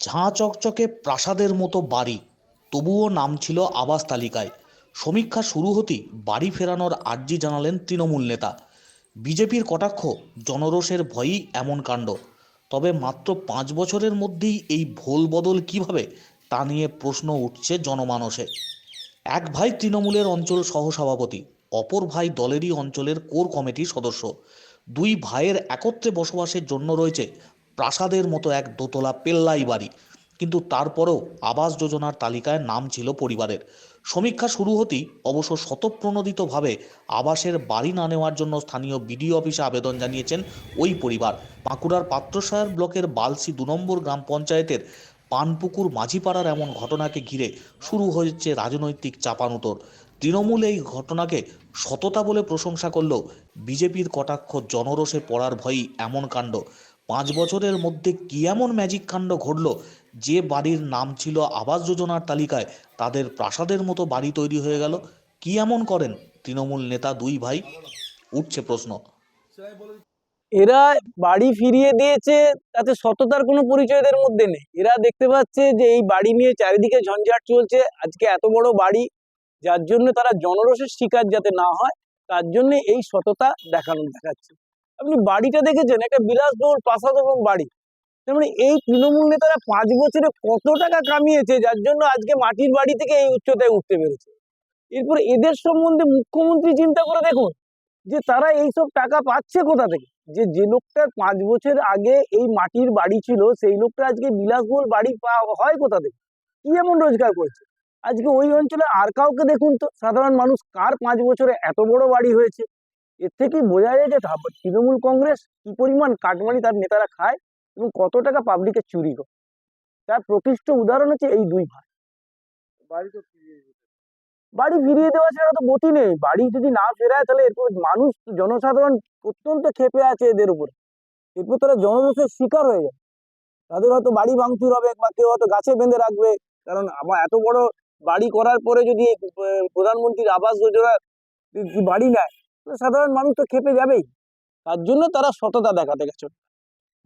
ঝাঁ চকচকে প্রাসাদের মতো বাড়ি, তবুও নাম ছিল আবাস তালিকায়। সমীক্ষা শুরু হতেই বাড়ি ফেরানোর আর্জি জানালেন তৃণমূল নেতা। বিজেপির কটাক্ষ, জনরোষের ভয়েই এমন কাণ্ড। তবে মাত্র পাঁচ বছরের মধ্যেই এই ভোল বদল কীভাবে, তা নিয়ে প্রশ্ন উঠছে জনমানসে। এক ভাই তৃণমূলের অঞ্চল সহসভাপতি, অপর ভাই দলেরই অঞ্চলের কোর কমিটির সদস্য। দুই ভাইয়ের একত্রে বসবাসের জন্য রয়েছে প্রাসাদের মতো এক দোতলা পেল্লাই বাড়ি। কিন্তু তারপরেও আবাস যোজনার তালিকায় নাম ছিল পরিবারের। সমীক্ষা শুরু হতেই অবশ্য শতপ্রণোদিতভাবে আবাসের বাড়ি না নেওয়ার জন্য স্থানীয় বিডিও অফিসে আবেদন জানিয়েছেন ওই পরিবার। বাঁকুড়ার পাত্রসায়র ব্লকের বালসি দু নম্বর গ্রাম পঞ্চায়েতের পানপুকুর মাঝিপাড়ার এমন ঘটনাকে ঘিরে শুরু হয়েছে রাজনৈতিক চাপানুতর। তৃণমূল এই ঘটনাকে সততা বলে প্রশংসা করলেও বিজেপির কটাক্ষ জনরোষে পড়ার ভয়ই এমন কাণ্ড। পাঁচ বছরের মধ্যে কি এমন ম্যাজিক কাণ্ড ঘটল? যে বাড়ির নাম ছিল আবাস যোজনার তালিকায় তাদের প্রাসাদের মতো বাড়ি তৈরি হয়ে গেল। কি এমন করেন তৃণমূল নেতা দুই ভাই? উঠছে প্রশ্ন। এরা বাড়ি ফিরিয়ে দিয়েছে, তাতে সততার কোনো পরিচয় এদের মধ্যে নেই। এরা দেখতে পাচ্ছে যে এই বাড়ি নিয়ে চারিদিকে ঝঞ্ঝাট চলছে, আজকে এত বড় বাড়ি, যার জন্য তারা জনরসের শিকার যাতে না হয়, তার জন্য এই সততা দেখানো দেখাচ্ছে। আপনি বাড়িটা দেখেছেন? একটা বিলাসবহুল প্রাসাদ এবং বাড়ি। তার মানে এই তৃণমূল নেতারা পাঁচ বছরে কত টাকা কামিয়েছে, যার জন্য আজকে মাটির বাড়ি থেকে এই উচ্চতায় উঠতে পেরেছে। এরপর এদের সম্বন্ধে মুখ্যমন্ত্রী চিন্তা করে দেখুন, যে তারা এইসব টাকা পাচ্ছে কোথা থেকে? যে যে লোকটার পাঁচ বছর আগে এই মাটির বাড়ি ছিল, সেই লোকটা আজকে বিলাসবহুল বাড়ি হয় কোথা থেকে? কি এমন রোজগার করছে? আজকে ওই অঞ্চলে আর কাউকে দেখুন তো, সাধারণ মানুষ, কার পাঁচ বছরে এত বড় বাড়ি হয়েছে? এর থেকেই বোঝা যায় যে তৃণমূল কংগ্রেস কি পরিমাণ কাটমানি তার নেতারা খায় এবং কত টাকা পাবলিকের চুরি করে। তার প্রকৃষ্ট উদাহরণ হচ্ছে এই দুই ভাই। বাড়ি ফিরিয়ে দেওয়া ছাড়া তো গতি নেই। বাড়ি যদি না ফেরায় তাহলে এরপর মানুষ জনসাধারণ অত্যন্ত ক্ষেপে আছে এদের উপরে। এরপর তারা জনদোষের শিকার হয়ে যায় তাদের হয়তো বাড়ি ভাঙচুর হবে বা কেউ হয়তো গাছে বেঁধে রাখবে। কারণ আমার এত বড় বাড়ি করার পরে যদি প্রধানমন্ত্রীর আবাস যোজনা বাড়ি নেয় সাধারণ মানুষ তো খেপে যাবেই। তার জন্য তারা সততা দেখাতে গেছে।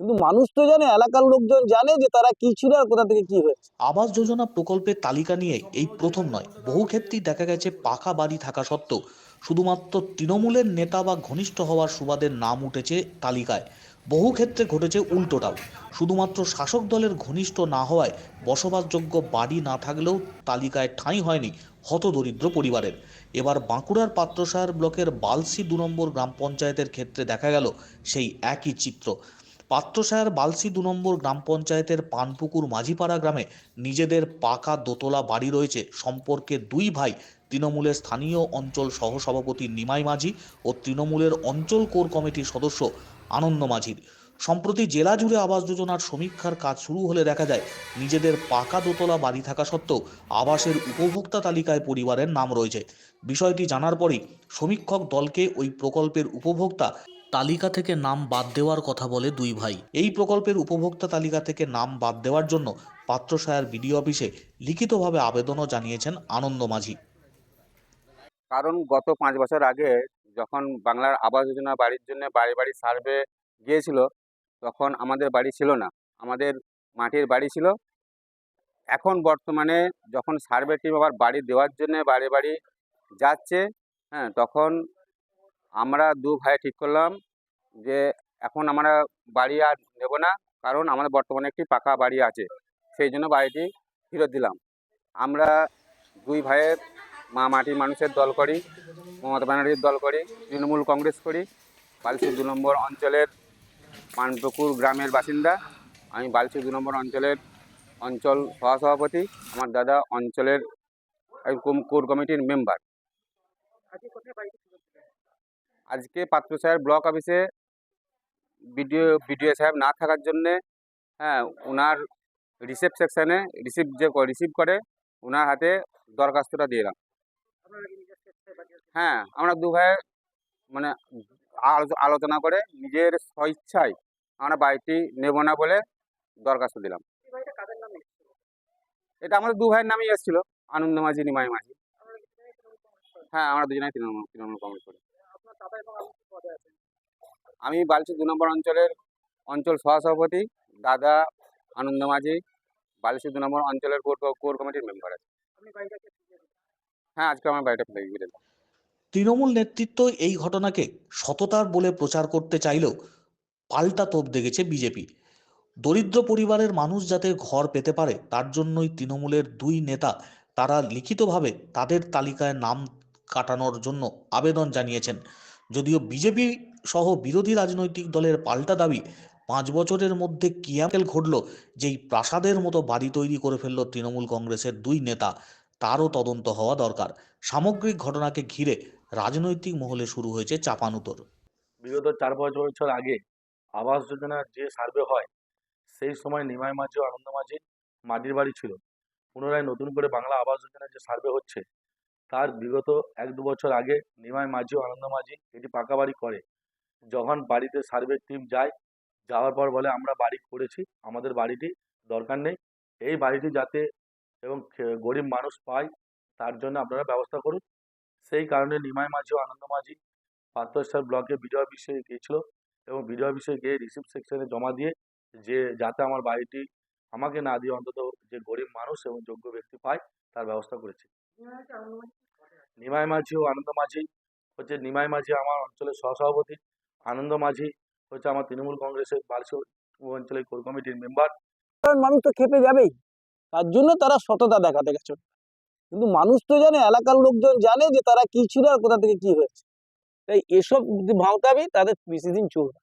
কিন্তু মানুষ তো জানে, এলাকার লোকজন জানে যে তারা কি ছিল আর কোথা থেকে কি হয়েছে। আবাস যোজনা প্রকল্পের তালিকা নিয়ে এই প্রথম নয়, বহু ক্ষেত্রেই দেখা গেছে পাকা বাড়ি থাকা সত্ত্বেও। শুধুমাত্র তৃণমূলের নেতা বা ঘনিষ্ঠ হওয়ার সুবাদের নাম উঠেছে তালিকায়। বহু ক্ষেত্রে ঘটেছে উল্টোটাও। শুধুমাত্র শাসক দলের ঘনিষ্ঠ না হওয়ায় বসবাসযোগ্য বাড়ি না থাকলেও তালিকায় ঠাঁই হয়নি হতদরিদ্র পরিবারের। এবার বাঁকুড়ার পাত্রসায়র ব্লকের বালসি দু নম্বর গ্রাম পঞ্চায়েতের ক্ষেত্রে দেখা গেল সেই একই চিত্র। পাত্রসায়ার বালসি দু নম্বর গ্রাম পঞ্চায়েতের পানপুকুর মাঝিপাড়া গ্রামে নিজেদের পাকা দোতলা বাড়ি রয়েছে। সম্পর্কে দুই ভাই, তৃণমূলের স্থানীয় অঞ্চল সহসভাপতি নিমাই মাঝি ও তৃণমূলের অঞ্চল কোর কমিটির সদস্য আনন্দ মাঝির। সম্প্রতি জেলা জুড়ে আবাস যোজনার সমীক্ষার কাজ শুরু হলে দেখা যায়, নিজেদের পাকা দোতলা বাড়ি থাকা সত্ত্বেও আবাসের উপভোক্তা তালিকায় পরিবারের নাম রয়েছে। বিষয়টি জানার পরই সমীক্ষক দলকে ওই প্রকল্পের উপভোক্তা তালিকা থেকে নাম বাদ দেওয়ার কথা বলে দুই ভাই। এই প্রকল্পের উপভোক্তা তালিকা থেকে নাম বাদ দেওয়ার জন্য পাত্রসায়ার বিডিও অফিসে লিখিতভাবে আবেদনও জানিয়েছেন আনন্দ মাঝি। কারণ গত পাঁচ বছর আগে যখন বাংলার আবাস যোজনা বাড়ির জন্য বাড়ি বাড়ি সার্ভে গিয়েছিল তখন আমাদের বাড়ি ছিল না। আমাদের মাটির বাড়ি ছিল। এখন বর্তমানে যখন সার্ভে টিম আবার বাড়ি দেওয়ার জন্য বাড়ি বাড়ি যাচ্ছে হ্যাঁ তখন আমরা দু ভাই ঠিক করলাম যে এখন আমরা বাড়ি আর নেব না, কারণ আমাদের বর্তমানে একটি পাকা বাড়ি আছে। সেই জন্য বাড়িটি ফেরত দিলাম। আমরা দুই ভাইয়ের মা মাটির মানুষের দল করি, মমতা ব্যানার্জির দল করি, তৃণমূল কংগ্রেস করি বালসি দু নম্বর অঞ্চলের পানপুকুর গ্রামের বাসিন্দা। আমি বালসি দু নম্বর অঞ্চলের অঞ্চল সহসভাপতি। আমার দাদা অঞ্চলের কোর- কমিটির মেম্বার। আজকে পাত্র সাহেব ব্লক অফিসে বিডিও বিডিও সাহেব না থাকার জন্যে হ্যাঁ ওনার রিসিভ সেকশানে রিসিভ যে রিসিভ করে ওনার হাতে দরখাস্তটা দিয়ে এলাম। হ্যাঁ আমরা দু ভাই মানে আলোচনা করে নিজের স্বইচ্ছায় আমরা বাড়িটি নেব না বলে দরখাস্ত দিলাম। এটা আমাদের দু ভাইয়ের নামেই এসেছিল আনন্দ মাঝি। নিমাই মাঝি হ্যাঁ আমরা দুজনেই তৃণমূল তৃণমূল কংগ্রেস করি। আমি বালচি দু নম্বর অঞ্চলের অঞ্চল সহসভাপতি দাদা আনন্দ মাঝি বালিশি দু নম্বর অঞ্চলের কোর কোর কমিটির মেম্বার আছে। হ্যাঁ আজকে আমার বাড়িটা ফেলে গিয়ে তৃণমূল নেতৃত্ব এই ঘটনাকে সততার বলে প্রচার করতে চাইলেও পাল্টা তোপ দেখেছে বিজেপি। দরিদ্র পরিবারের মানুষ যাতে ঘর পেতে পারে, তার জন্যই তৃণমূলের দুই নেতা তারা লিখিতভাবে তাদের তালিকায় নাম কাটানোর জন্য আবেদন জানিয়েছেন। যদিও বিজেপি সহ বিরোধী রাজনৈতিক দলের পাল্টা দাবি পাঁচ বছরের মধ্যে কিয়ামেল ঘটল যেই প্রাসাদের মতো বাড়ি তৈরি করে ফেলল তৃণমূল কংগ্রেসের দুই নেতা, তারও তদন্ত হওয়া দরকার। সামগ্রিক ঘটনাকে ঘিরে রাজনৈতিক মহলে শুরু হয়েছে চাপানুতর। বিগত চার পাঁচ বছর আগে আবাস যোজনার যে সার্ভে হয়, সেই সময় নিমাই মাঝি ও আনন্দ মাঝি মাটির বাড়ি ছিল। পুনরায় নতুন করে বাংলা আবাস যোজনার যে সার্ভে হচ্ছে, তার বিগত এক দু বছর আগে নিমাই মাঝি ও আনন্দ মাঝি এটি পাকা বাড়ি করে। যখন বাড়িতে সার্ভে টিম যায়, যাওয়ার পর বলে, আমরা বাড়ি করেছি, আমাদের বাড়িটি দরকার নেই। এই বাড়িটি যাতে এবং গরিব মানুষ পায়, তার জন্য আপনারা ব্যবস্থা করুন। সেই কারণে নিমাই মাঝি ও আনন্দ মাঝি পাত্রস্টার ব্লকে বিডিও অফিসে গিয়েছিল এবং বিডিও অফিসে গিয়ে রিসিপ্ট সেকশনে জমা দিয়ে যে, যাতে আমার বাড়িটি আমাকে না দিয়ে অন্তত যে গরিব মানুষ এবং যোগ্য ব্যক্তি পায়, তার ব্যবস্থা করেছি। নিমাই মাঝি ও আনন্দ মাঝি হচ্ছে, নিমাই মাঝি আমার অঞ্চলের সহসভাপতি, আনন্দ মাঝি হচ্ছে আমার তৃণমূল কংগ্রেসের বার্ষিক অঞ্চলের কোর কমিটির মেম্বার মানুষ তো খেপে যাবেই, তার জন্য তারা সততা দেখাতে গেছে। কিন্তু মানুষ তো জানে, এলাকার লোকজন জানে যে তারা কি ছিল আর কোথা থেকে কি হয়েছে। তাই এসব যদি ভাওতাবি তাদের বেশি দিন চলবে।